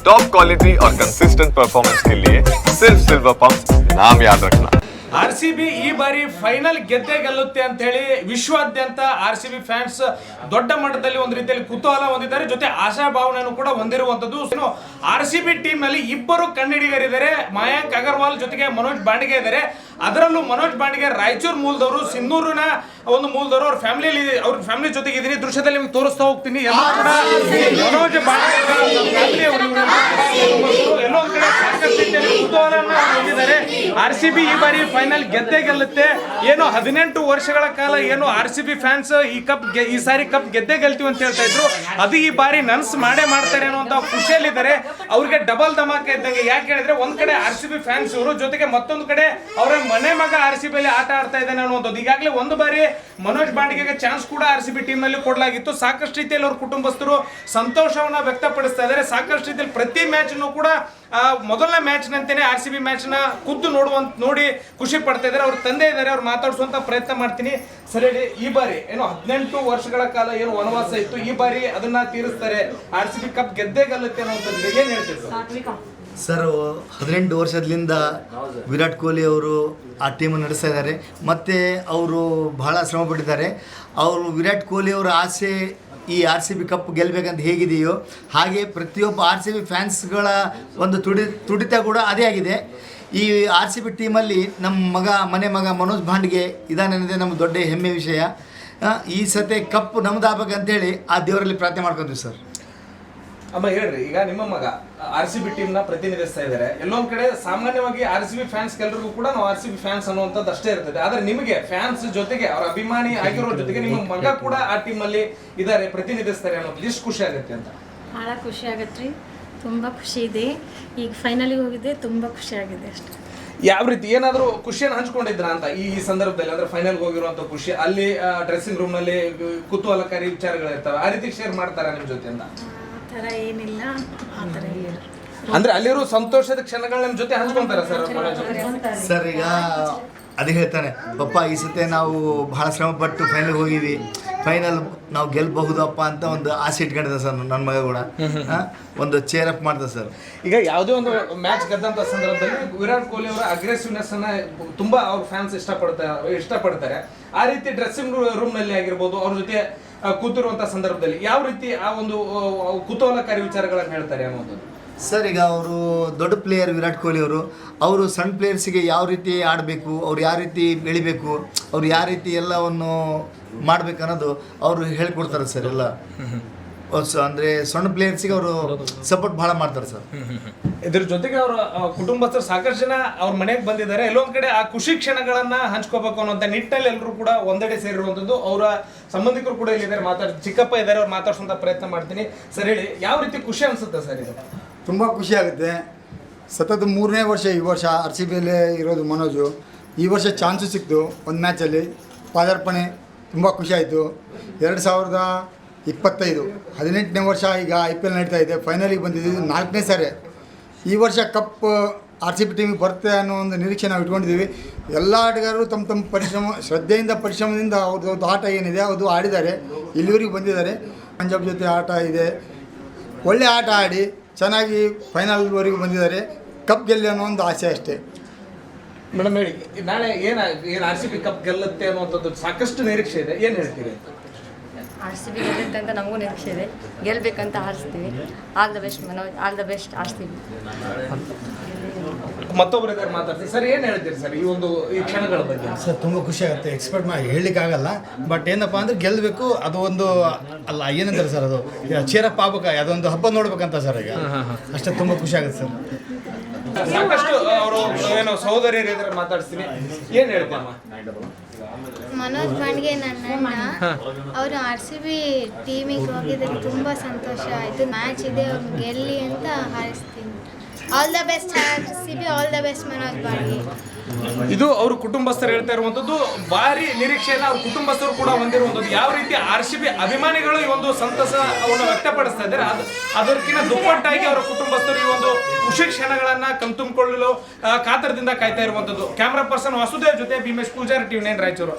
Top quality और consistent performance के लिए सिर्फ सिल्वर पंप नाम याद रखना ಆರ್ ಸಿ ಬಿ ಈ ಬಾರಿ ಫೈನಲ್ ಗೆದ್ದೇ ಗೆಲ್ಲುತ್ತೆ ಅಂತ ಹೇಳಿ ವಿಶ್ವಾದ್ಯಂತ ಆರ್ ಸಿ ಬಿ ಫ್ಯಾನ್ಸ್ ದೊಡ್ಡ ಮಟ್ಟದಲ್ಲಿ ಒಂದು ರೀತಿಯಲ್ಲಿ ಕುತೂಹಲ ಹೊಂದಿದ್ದಾರೆ ಜೊತೆ ಆಶಾಭಾವನೆಯನ್ನು ಕೂಡ ಹೊಂದಿರುವಂತದ್ದು ಏನು ಆರ್ ಸಿ ಬಿ ಟೀಮ್ ನಲ್ಲಿ ಇಬ್ಬರು ಕನ್ನಡಿಗರಿದ್ದಾರೆ ಮಯಾಂಕ್ ಅಗರ್ವಾಲ್ ಜೊತೆಗೆ ಮನೋಜ್ ಬಾಂಡಿಗೆ ಇದ್ದಾರೆ ಅದರಲ್ಲೂ ಮನೋಜ್ ಬಾಂಡಿಗೆ ರಾಯಚೂರು ಮೂಲದವರು ಸಿನ್ನೂರಿನ ಒಂದು ಮೂಲದವರು ಅವ್ರ ಫ್ಯಾಮಿಲಿಯಲ್ಲಿ ಅವ್ರ ಫ್ಯಾಮಿಲಿ ಜೊತೆಗೆ ಇದೀನಿ ದೃಶ್ಯದಲ್ಲಿ ನಿಮ್ಗೆ ತೋರಿಸ್ತಾ ಹೋಗ್ತೀನಿ ಎಲ್ಲ ಕೂಡ ಮನೋಜ್ ಬಾಂಡಿಗೆ ಕುತೂಹಲವನ್ನ ಹೊಂದಿದ್ದಾರೆ. ಆರ್ ಸಿ ಬಿ ಈ ಬಾರಿ ಫೈನಲ್ ಗೆದ್ದೇ ಗೆಲ್ಲುತ್ತೆ. ಏನು ಹದಿನೆಂಟು ವರ್ಷಗಳ ಕಾಲ ಏನು ಆರ್ ಸಿ ಬಿ ಫ್ಯಾನ್ಸ್ ಈ ಕಪ್ ಈ ಸಾರಿ ಕಪ್ ಗೆದ್ದೇ ಗೆಲ್ತೀವಿ ಅಂತ ಹೇಳ್ತಾ ಇದ್ರು. ಅದು ಈ ಬಾರಿ ನನ್ಸ್ ಮಾಡೇ ಮಾಡ್ತಾರೆ ಅನ್ನುವಂತ ಖುಷಿಯಲ್ಲಿದ್ದಾರೆ. ಅವ್ರಿಗೆ ಡಬಲ್ ಧಮಾಕ ಇದ್ದಂಗೆ ಯಾಕೆ ಹೇಳಿದ್ರೆ ಒಂದ್ ಕಡೆ ಆರ್ ಸಿ ಬಿ ಫ್ಯಾನ್ಸ್ ಇವರು, ಜೊತೆಗೆ ಮತ್ತೊಂದು ಕಡೆ ಅವರ ಮನೆ ಮಗ ಆರ್ ಸಿ ಬಿ ಆಟ ಆಡ್ತಾ ಇದ್ದಾನೆ ಅನ್ನೋದು ಈಗಾಗಲೇ ಒಂದು ಬಾರಿ ಮನೋಜ್ ಬಾಂಡಿಗೆಗೆ ಚಾನ್ಸ್ ಕೂಡ ಆರ್ ಸಿ ಬಿ ಟೀಮ್ನಲ್ಲಿ ಕೊಡಲಾಗಿತ್ತು. ಸಾಕಷ್ಟು ರೀತಿಯಲ್ಲಿ ಅವ್ರ ಕುಟುಂಬಸ್ಥರು ಸಂತೋಷವನ್ನ ವ್ಯಕ್ತಪಡಿಸ್ತಾ ಇದ್ದಾರೆ. ಸಾಕಷ್ಟು ರೀತಿಯಲ್ಲಿ ಪ್ರತಿ ಮ್ಯಾಚ್ ಕೂಡ ಮೊದಲನೇ ಮ್ಯಾಚ್ ನಂತೆ ಆರ್ ಸಿ ಬಿ ಮ್ಯಾಚ್ನ ಖುದ್ದು ನೋಡುವಂತ ನೋಡಿ ಖುಷಿ ಪಡ್ತಾ ಇದ್ದಾರೆ. ಅವ್ರ ತಂದೆ ಇದ್ದಾರೆ ಅವ್ರು ಮಾತಾಡಿಸುವಂತ ಪ್ರಯತ್ನ ಮಾಡ್ತೀನಿ. ಸರಿ ಹೇಳಿ, ಈ ಬಾರಿ ಏನು ಹದಿನೆಂಟು ವರ್ಷಗಳ ಕಾಲ ಏನು ವನವಾಸ ಇತ್ತು. ಈ ಬಾರಿ ಅದನ್ನ ತೀರಿಸ್ತಾರೆ. ಆರ್ ಸಿ ಬಿ ಕಪ್ ಗೆದ್ದೇ ಗೆಲ್ಲುತ್ತೆ ಅನ್ನೋಂಥದ್ದು ಏನ್ ಹೇಳ್ತೀರಿ ಸರ್? ಸರ್ ಹದಿನೆಂಟು ವರ್ಷದಿಂದ ವಿರಾಟ್ ಕೊಹ್ಲಿ ಅವರು ಆ ಟೀಮ್ ನಡೆಸ್ತಾ ಇದ್ದಾರೆ. ಮತ್ತು ಅವರು ಬಹಳ ಶ್ರಮ ಪಟ್ಟಿದ್ದಾರೆ. ಅವರು ವಿರಾಟ್ ಕೊಹ್ಲಿ ಅವರ ಆಸೆ ಈ ಆರ್ ಸಿ ಬಿ ಕಪ್ ಗೆಲ್ಲಬೇಕಂತ ಹೇಗಿದೆಯೋ ಹಾಗೆ ಪ್ರತಿಯೊಬ್ಬ ಆರ್ ಸಿ ಬಿ ಫ್ಯಾನ್ಸ್ಗಳ ಒಂದು ತುಡಿ, ತುಡಿತ ಕೂಡ ಅದೇ ಆಗಿದೆ. ಈ ಆರ್ ಸಿ ಬಿ ಟೀಮಲ್ಲಿ ನಮ್ಮ ಮಗ, ಮನೆ ಮಗ ಮನೋಜ್ ಭಾಂಡ್ಗೆ ಇದಾನಂದೇ ನಮ್ಮ ದೊಡ್ಡ ಹೆಮ್ಮೆ ವಿಷಯ. ಈ ಸತೆ ಕಪ್ ನಮ್ದು ಆಗ್ಬೇಕಂತೇಳಿ ಆ ದೇವರಲ್ಲಿ ಪ್ರಾರ್ಥನೆ ಮಾಡ್ಕೊತೀವಿ ಸರ್. ಅಮ್ಮ ಹೇಳ್ರಿ ಈಗ ನಿಮ್ಮ ಮಗ ಆರ್ ಸಿ ಬಿ ಟೀಮ್ನ ಪ್ರತಿನಿಧಿಸ್ತಾ ಇದ್ದಾರೆ ಎಲ್ಲೊಂದ್ ಕಡೆ ಸಾಮಾನ್ಯವಾಗಿ ಆರ್ ಸಿ ಬಿ ಫ್ಯಾನ್ಸ್ ಎಲ್ಲರಿಗೂ ಕೂಡ ನಾವು ಆರ್ ಸಿ ಬಿ ಫ್ಯಾನ್ಸ್ ಅನ್ನುವಂಥದ್ದು ಅಷ್ಟೇ ಇರ್ತದೆ. ಆದ್ರೆ ನಿಮಗೆ ಫ್ಯಾನ್ಸ್ ಜೊತೆಗೆ ಅವ್ರ ಅಭಿಮಾನಿ ಆಗಿರೋ ಜೊತೆಗೆ ನಿಮ್ಮ ಮಗ ಕೂಡ ಆ ಟೀಮ್ ಅಲ್ಲಿ ಇದ್ದಾರೆ ಪ್ರತಿನಿಧಿಸ್ತಾರೆ ಅನ್ನೋದು ಎಷ್ಟು ಖುಷಿ ಆಗುತ್ತೆ ಅಂತ. ಬಹಳ ಖುಷಿ ಆಗತ್ರಿ. ತುಂಬಾ ಖುಷಿ ಇದೆ. ಈಗ ಫೈನಲಿ ಹೋಗಿದೆ ತುಂಬಾ ಖುಷಿ ಆಗಿದೆ ಅಷ್ಟೇ. ಯಾವ ರೀತಿ ಏನಾದರೂ ಖುಷಿಯನ್ನು ಹಂಚ್ಕೊಂಡಿದ್ರ ಅಂತ ಈ ಸಂದರ್ಭದಲ್ಲಿ? ಅಂದ್ರೆ ಫೈನಲ್ ಹೋಗಿರುವಂತ ಖುಷಿ ಅಲ್ಲಿ ಡ್ರೆಸ್ಸಿಂಗ್ ರೂಮ್ನಲ್ಲಿ ಕುತೂಹಲಕಾರಿ ವಿಚಾರಗಳಿರ್ತವೆ ಆ ರೀತಿ ಶೇರ್ ಮಾಡ್ತಾರೆ ನಿಮ್ ಜೊತೆ ಅಂತ? ಥರ ಏನಿಲ್ಲ. ಆ ಥರ ಇಲ್ಲ ಅಂದ್ರೆ ಅಲ್ಲಿರೋ ಸಂತೋಷದ ಕ್ಷಣಗಳನ್ನ ನಿಮ್ಮ ಜೊತೆ ಹಂಚ್ಕೊಂತಾರೆ ಸರ್ ಸರ್ ಈಗ ಅದೇ ಹೇಳ್ತಾನೆ ಪಪ್ಪ ಈ ಸತೆ ನಾವು ಬಹಳ ಶ್ರಮಪಟ್ಟು ಫೈನಲ್ ಹೋಗಿದ್ವಿ. ಫೈನಲ್ ನಾವು ಗೆಲ್ಬಹುದಪ್ಪ ಅಂತ ಒಂದು ಆಸೆ ಇಟ್ಕೊಂಡಿದೆ ಸರ್ ನನ್ನ ಮಗ ಕೂಡ. ಒಂದು ಚೇರ್ ಅಪ್ ಮಾಡ್ದೆ ಸರ್. ಈಗ ಯಾವುದೇ ಒಂದು ಮ್ಯಾಚ್ ಗೆದ್ದಂತ ಸಂದರ್ಭದಲ್ಲಿ ವಿರಾಟ್ ಕೊಹ್ಲಿ ಅವರ ಅಗ್ರೆಸಿವ್ನೆಸ್ ಅನ್ನ ತುಂಬಾ ಅವ್ರ ಫ್ಯಾನ್ಸ್ ಇಷ್ಟಪಡ್ತಾರೆ ಇಷ್ಟಪಡ್ತಾರೆ. ಆ ರೀತಿ ಡ್ರೆಸ್ಸಿಂಗ್ ರೂಮ್ನಲ್ಲಿ ಆಗಿರ್ಬೋದು ಅವ್ರ ಜೊತೆ ಆ, ಕೂತಿರುವಂತ ಸಂದರ್ಭದಲ್ಲಿ ಯಾವ ರೀತಿ ಆ ಒಂದು ಕುತೂಹಲಕಾರಿ ವಿಚಾರಗಳನ್ನು ಹೇಳ್ತಾರೆ ಅನ್ನೋದು ಸರ್ ಈಗ ಅವರು ದೊಡ್ಡ ಪ್ಲೇಯರ್ ವಿರಾಟ್ ಕೊಹ್ಲಿ ಅವರು ಅವರು ಸಣ್ಣ ಪ್ಲೇಯರ್ಸಿಗೆ ಯಾವ ರೀತಿ ಆಡಬೇಕು ಅವ್ರು ಯಾವ ರೀತಿ ಬೆಳಿಬೇಕು ಅವ್ರು ಯಾವ ರೀತಿ ಎಲ್ಲವನ್ನು ಮಾಡ್ಬೇಕು ಅನ್ನೋದು ಅವರು ಹೇಳ್ಕೊಡ್ತಾರೆ ಸರ್ ಎಲ್ಲ. ಅಂದ್ರೆ ಸಣ್ಣ ಪ್ಲೇಯರ್ಸಿಗೆ ಅವರು ಸಪೋರ್ಟ್ ಭಾಳ ಮಾಡ್ತಾರೆ ಸರ್. ಇದ್ರ ಜೊತೆಗೆ ಅವರ ಕುಟುಂಬಸ್ಥರು ಸಾಕಷ್ಟು ಜನ ಅವ್ರ ಮನೆಗೆ ಬಂದಿದ್ದಾರೆ. ಎಲ್ಲೊಂದು ಕಡೆ ಆ ಖುಷಿ ಕ್ಷಣಗಳನ್ನ ಹಂಚ್ಕೋಬೇಕು ಅನ್ನೋಂಥ ನಿಟ್ಟಲ್ಲಿ ಎಲ್ಲರೂ ಕೂಡ ಒಂದೆಡೆ ಸೇರಿರುವಂಥದ್ದು. ಅವರ ಸಂಬಂಧಿಕರು ಕೂಡ ಇಲ್ಲಿದ್ದಾರೆ. ಮಾತಾಡ್ ಚಿಕ್ಕಪ್ಪ ಇದ್ದಾರೆ ಅವ್ರು ಮಾತಾಡ್ಸೋಂಥ ಪ್ರಯತ್ನ ಮಾಡ್ತೀನಿ. ಸರ್ ಹೇಳಿ ಯಾವ ರೀತಿ ಖುಷಿ ಅನ್ಸುತ್ತೆ ಸರ್ ಇದು? ತುಂಬ ಖುಷಿ ಆಗುತ್ತೆ. ಸತತ ಮೂರನೇ ವರ್ಷ ಈ ವರ್ಷ ಆರ್ ಸಿ ಬಿಯಲ್ಲೇ ಇರೋದು ಮನೋಜು. ಈ ವರ್ಷ ಚಾನ್ಸು ಸಿಕ್ತು ಒಂದು ಮ್ಯಾಚಲ್ಲಿ ಪಾದಾರ್ಪಣೆ ತುಂಬ ಖುಷಿ ಆಯಿತು. ಎರಡು ಸಾವಿರದ ಇಪ್ಪತ್ತೈದು. ಹದಿನೆಂಟನೇ ವರ್ಷ ಈಗ ಐ ಪಿ ಎಲ್ ನಡೀತಾ ಇದೆ. ಫೈನಲಿಗೆ ಬಂದಿದ್ದೀವಿ ನಾಲ್ಕನೇ ಸಾರಿ. ಈ ವರ್ಷ ಕಪ್ ಆರ್ ಸಿ ಬಿ ಟೀಮಿಗೆ ಬರುತ್ತೆ ಅನ್ನೋ ಒಂದು ನಿರೀಕ್ಷೆ ನಾವು ಇಟ್ಕೊಂಡಿದ್ದೀವಿ. ಎಲ್ಲ ಆಟಗಾರರು ತಮ್ಮ ತಮ್ಮ ಪರಿಶ್ರಮ, ಶ್ರದ್ಧೆಯಿಂದ, ಪರಿಶ್ರಮದಿಂದ ಅವ್ರದ್ದು ಆಟ ಏನಿದೆ ಅದು ಆಡಿದ್ದಾರೆ. ಇಲ್ಲಿವರೆಗೆ ಬಂದಿದ್ದಾರೆ. ಪಂಜಾಬ್ ಜೊತೆ ಆಟ ಇದೆ. ಒಳ್ಳೆ ಆಟ ಆಡಿ ಚೆನ್ನಾಗಿ ಫೈನಲ್ವರೆಗೂ ಬಂದಿದ್ದಾರೆ. ಕಪ್ ಗೆಲ್ಲಿ ಅನ್ನೋ ಒಂದು ಆಸೆ ಅಷ್ಟೇ. ಮೇಡಮ್ ಹೇಳಿ, ನಾಳೆ ಏನು ಏನು ಆರ್ ಸಿ ಪಿ ಕಪ್ ಗೆಲ್ಲುತ್ತೆ ಅನ್ನೋಂಥದ್ದು ಸಾಕಷ್ಟು ನಿರೀಕ್ಷೆ ಇದೆ. ಏನು ಹೇಳ್ತೀರಿ? ಆರ್ ಸಿ ಬಿ ಗೆಲ್ಲುತ್ತೆ ಅಂತ ನಮಗೂ ನಿರೀಕ್ಷೆ ಇದೆ. ಗೆಲ್ಲಬೇಕಂತ ಆರಿಸ್ತೀವಿ all the best Manoj all the best ಆರಿಸ್ತೀವಿ ಮತ್ತೊಬ್ಬರು ಇದ್ದಾರೆ ಮಾತಾಡ್ತೀವಿ ಸರ್ ಏನು ಹೇಳ್ತೀರಿ ಸರ್ ಈ ಒಂದು ಈ ಕ್ಷಣಗಳ ಬಗ್ಗೆ? ಸರ್ ತುಂಬ ಖುಷಿ ಆಗುತ್ತೆ. ಎಕ್ಸ್ಪೆಕ್ಟ್ ಮಾಡಿ ಹೇಳಲಿಕ್ಕಾಗಲ್ಲ ಬಟ್ ಏನಪ್ಪ ಅಂದ್ರೆ ಗೆಲ್ಲಬೇಕು ಅದು ಒಂದು ಅಲ್ಲ ಏನಂತಾರೆ ಸರ್ ಅದು? ಚೇರಪ್ಪ ಆಗ್ಬೇಕು? ಅದೊಂದು ಹಬ್ಬ ನೋಡ್ಬೇಕಂತ ಸರ್ ಈಗ. ಅಷ್ಟೇ ತುಂಬ ಖುಷಿ ಆಗುತ್ತೆ ಸರ್. ಸಾಕಷ್ಟು ಅವರು ಏನೋ ಸಹೋದರಿಯರು ಇದ್ದಾರೆ ಮಾತಾಡ್ತೀನಿ ಏನ್ ಹೇಳ್ತೀಯಮ್ಮ ಮನೋಜ್ ಪಾಂಡ್ಗೆ ನನ್ನ ಅವರು ಆರ್ ಸಿ ಬಿ ಟೀಮಿಗೆ ಹೋಗಿದ್ದಕ್ಕೆ ತುಂಬ ಸಂತೋಷ ಆಯಿತು. ಮ್ಯಾಚ್ ಇದೆ ಅವ್ರು ಗೆಲ್ಲಿ ಅಂತ ಹಾರೈಸ್ತೀನಿ. All the best C B all the best Manoj ಪಾಂಡ್ಗೆ ಇದು ಅವ್ರ ಕುಟುಂಬಸ್ಥರು ಹೇಳ್ತಾ ಇರುವಂತದ್ದು ಭಾರಿ ನಿರೀಕ್ಷೆಯನ್ನ ಅವ್ರ ಕುಟುಂಬಸ್ಥರು ಕೂಡ ಹೊಂದಿರುವಂತದ್ದು ಯಾವ ರೀತಿ ಆರ್ ಸಿ ಬಿ ಅಭಿಮಾನಿಗಳು ಈ ಒಂದು ಸಂತಸವನ್ನು ವ್ಯಕ್ತಪಡಿಸ್ತಾ ಇದ್ದಾರೆ, ಅದು ಅದಕ್ಕಿಂತ ದುಪ್ಪಟ್ಟಾಗಿ ಅವರ ಕುಟುಂಬಸ್ಥರು ಈ ಒಂದು ಖುಷಿ ಕ್ಷಣಗಳನ್ನ ಕಣ್ತುಂಬಿಕೊಳ್ಳಲು ಕಾತರದಿಂದ ಕಾಯ್ತಾ ಇರುವಂತದ್ದು ಕ್ಯಾಮ್ರಾ ಪರ್ಸನ್ ವಾಸುದೇವ್ ಜೊತೆ ಭೀಮೇಶ್ ಪೂಜಾರಿ ಟಿವಿ ನೈನ್ ರಾಯಚೂರು.